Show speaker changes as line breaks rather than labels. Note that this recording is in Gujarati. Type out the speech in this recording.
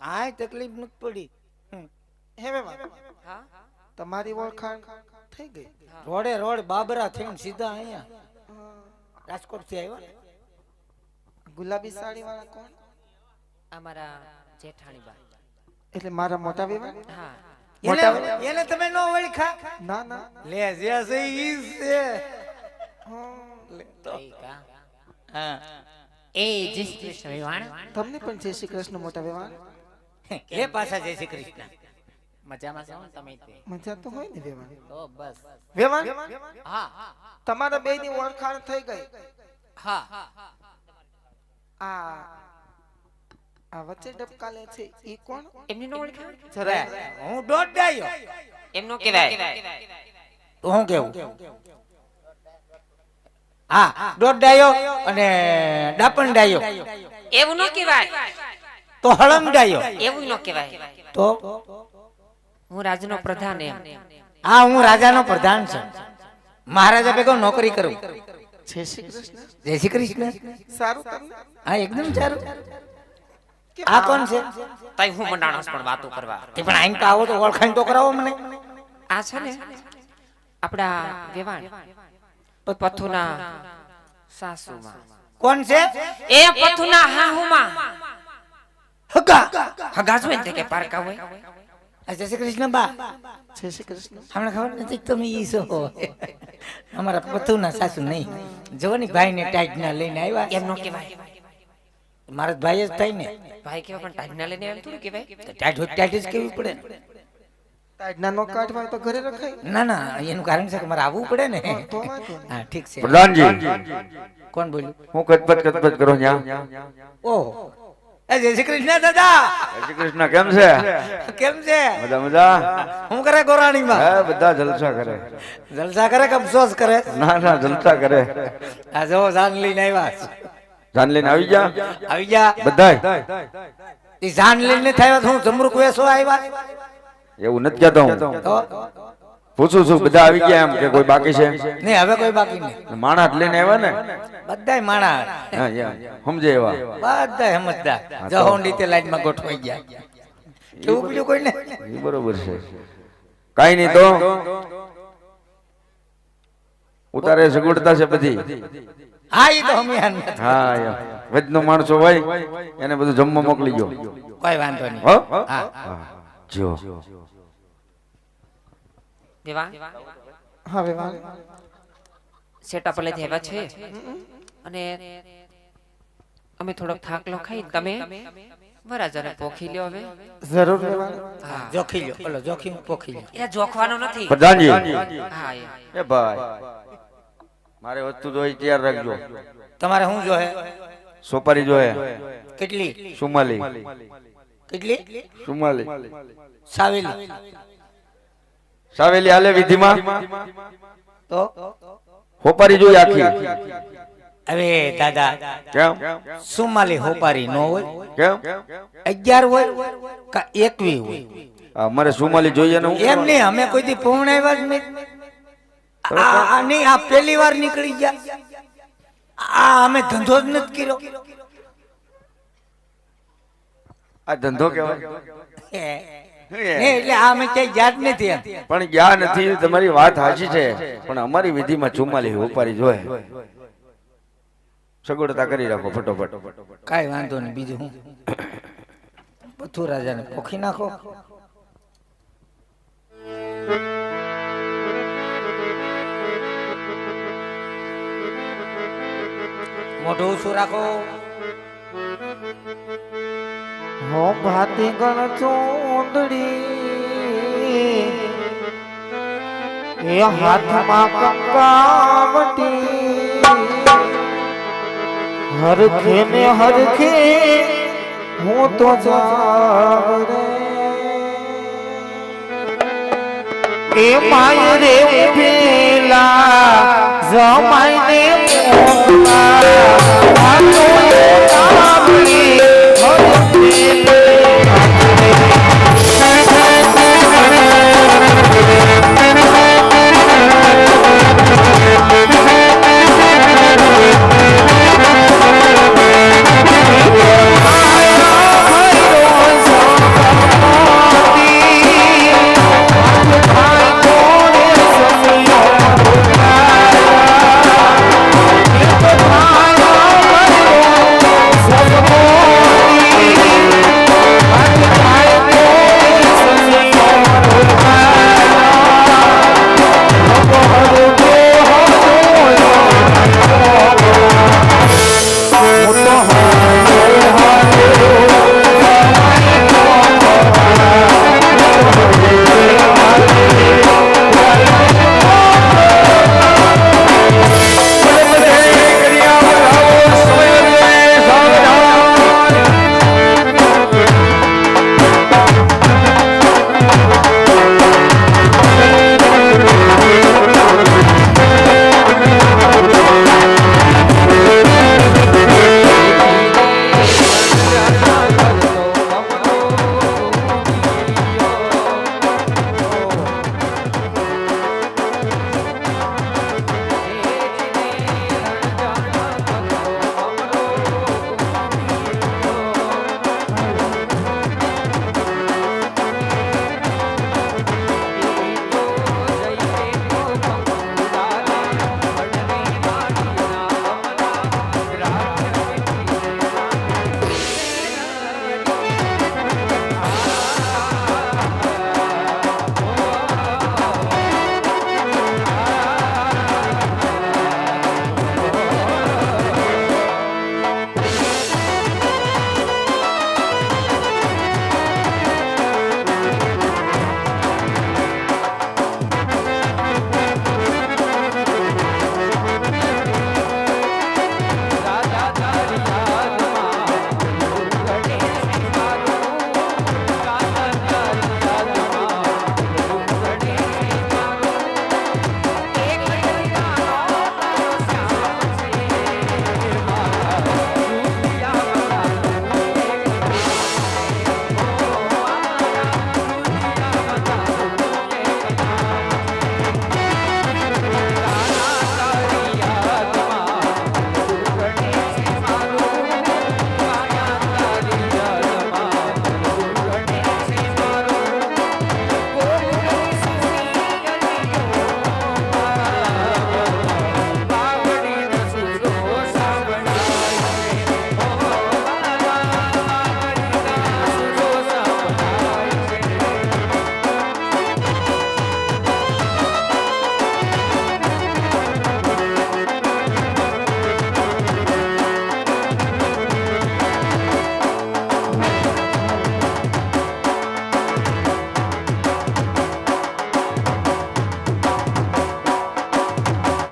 કાંઈ તકલીફ નથી પડી.
હે મહેમાન
હા
તમારી ઓળખાણ થઈ ગઈ.
રોડે રોડ બાબરા થઈને સીધા અહીંયા. રાજકોટથી આવ્યા?
ગુલાબી સાડી વાળા કોણ?
અમારા જેઠાણી બા
એટલે મારા મોટા વિવાહ
હા.
એને એને તમે નો ઓળખા?
ના ના.
લે જે છે ઈ છે.
ઈ
હા.
એ જય શ્રી કૃષ્ણ વિવાણ.
તમને પણ જય શ્રી કૃષ્ણ મોટા વિવાહ
લે પાછા જય શ્રી કૃષ્ણ.
મજામાં છો? તમે તે?
મજા તો હોય ને વેવાણ?
તો બસ.
વેવાણ?
હા.
તમારા બે ની ઓળખાણ થઈ ગઈ.
હા.
આ આ વચ્ચે ડબકાલે છે. એ કોણ?
એમને નો ઓળખાણ?
જરા
હું દોઢ ડાયો
એમનો કહેવાય.
તો હું કેવું હા. દોઢ ડાયો અને ડાપણ ડાયો
એવું નો કહેવાય.
તો હળંગ ડાયો
એવું ન કહેવાય.
તો?
હું રાજનો પ્રધાન એમ.
હા હું રાજાનો પ્રધાન છું. મહારાજા ભેગો નોકરી કરું.
જય શ્રી કૃષ્ણ.
જય શ્રી કૃષ્ણ.
સારું
હા એકદમ સારું. આ કોણ છે?
તઈ હું મંડાણસ પણ વાતો કરવા.
તે પણ આઈને તો આવો તો ઓળખાણ તો કરાવો મને.
આ છે ને આપડા વેવાણ પથુના સાસુમાં.
કોણ છે?
એ પથુના હાહુમાં.
હગા.
હગા જોઈ ને કે પારકા હોય.
જય શ્રી કૃષ્ણ બા.
જય શ્રી કૃષ્ણ.
હમણાં ખબર નથી તમે ઈ છો. અમારા પતુના સાસુ નહીં. જોવાની ભાઈ ને ટાઈટ ના લઈને આવ્યા.
એમ નો કહેવાય.
મારા ભાઈ જ થાય ને.
ભાઈ કેવા પણ ટાઈમ ના લઈને આવે થોડું કહેવાય.
ટાઈટ હોય ટાઈટ જ કેવી પડે ને.
નો કાઢવા તો ઘરે રખાય.
ના ના એનું કારણ છે કે મારે આવવું પડે ને. હા ઠીક છે.
પ્રધાનજી.
કોણ બોલ્યું?
હું કચપચ કચપચ કરો ન્યા.
ઓહો. જય શ્રી કૃષ્ણ દાદા.
જય શ્રી કૃષ્ણ કેમ છે?
કેમ છે?
મજા મજા?
હું કરે ગોરાણીમાં?
હે બધા જલસા કરે.
જલસા કરે કે અફસોસ કરે?
ના ના જલસા કરે.
આ જો જાન લઈને આવ્યા
જાન લઈને આવી જા
આવી જા
બધા
ઈ જાન લઈને થયા તો હું જમરૂક વેસો આવ્યા.
એવું નથી કહેતો હું. પૂછું છું બધા આવી ગયા એમ કે કોઈ બાકી છે?
નહીં હવે કોઈ બાકી નહીં.
માણસ લઈને આવ્યા ને?
બધાય માણા.
સમજે એવા?
બધા સમજદાર. જહોંડી તે લાઈનમાં ગોઠવાઈ ગયા. એવું બીજું કોઈ ને
બરોબર છે. કઈ નહીં તો? ઉતારે સગવડતા છે બધી.
હા એ તો હમિયાન
હા યા. વચનો માણસો હોય એને બધું જમવા મોકલી ગયો
કોઈ વાંધો નહીં.
હા, જો.
દેવા
હા વિવાહ.
સેટા પલેથી આવ્યા છે? અને અમે થોડોક થાકલો ખાઈ તમે? વરાજાને પોખી લ્યો હવે.
જરૂર
હા.
જોખી લ્યો. ઓલો જોખી પોખી લ્યો.
એ જોખવાનો નથી.
પ્રધાનજી.
હા એ.
એ ભાઈ મારે વસ્તુ જોઈ તૈયાર રાખજો.
તમારે શું જોહે?
સોપારી જોહે.
કેટલી?
સુમાલી.
કેટલી?
સુમાલી.
સાવેલી.
સાવેલી હાલે વિધિમાં?
તો?
હોપારી જોઈ આખી.
અરે દાદા
કેમ?
સુમાલી હોપારી નો હોય?
કેમ?
અગિયાર હોય કા એકવી હોય?
અમારે સુમાલી જોઈએ ને
એમ નહીં અમે કોઈ દી પૂર્ણ આવ્યા જ નહીં. નહીં આ પહેલી વાર નીકળી ગયા. આ અમે ધંધો જ નથી કર્યો.
આ ધંધો.
નહીં, એટલે આ અમે ક્યાંય યાદ નથી
પણ ગયા નથી તમારી વાત સાચી છે. પણ અમારી વિધિમાં ચુમ્માલી ઉપારી જોઈએ સગવડતા કરી રાખો ફટોફટ.
કાંઈ વાંધો નહીં બીજું હું? પથુ રાજાને પોખી નાખો. મોઢું ઊંચું રાખો.
હો ભાતી ગણ ચોંદડી એ હાથમાં કંકાવટી હરખે ને હરખે હું તો જાવરે એ માય રે ઉભેલા, જમાઈને મોકલા.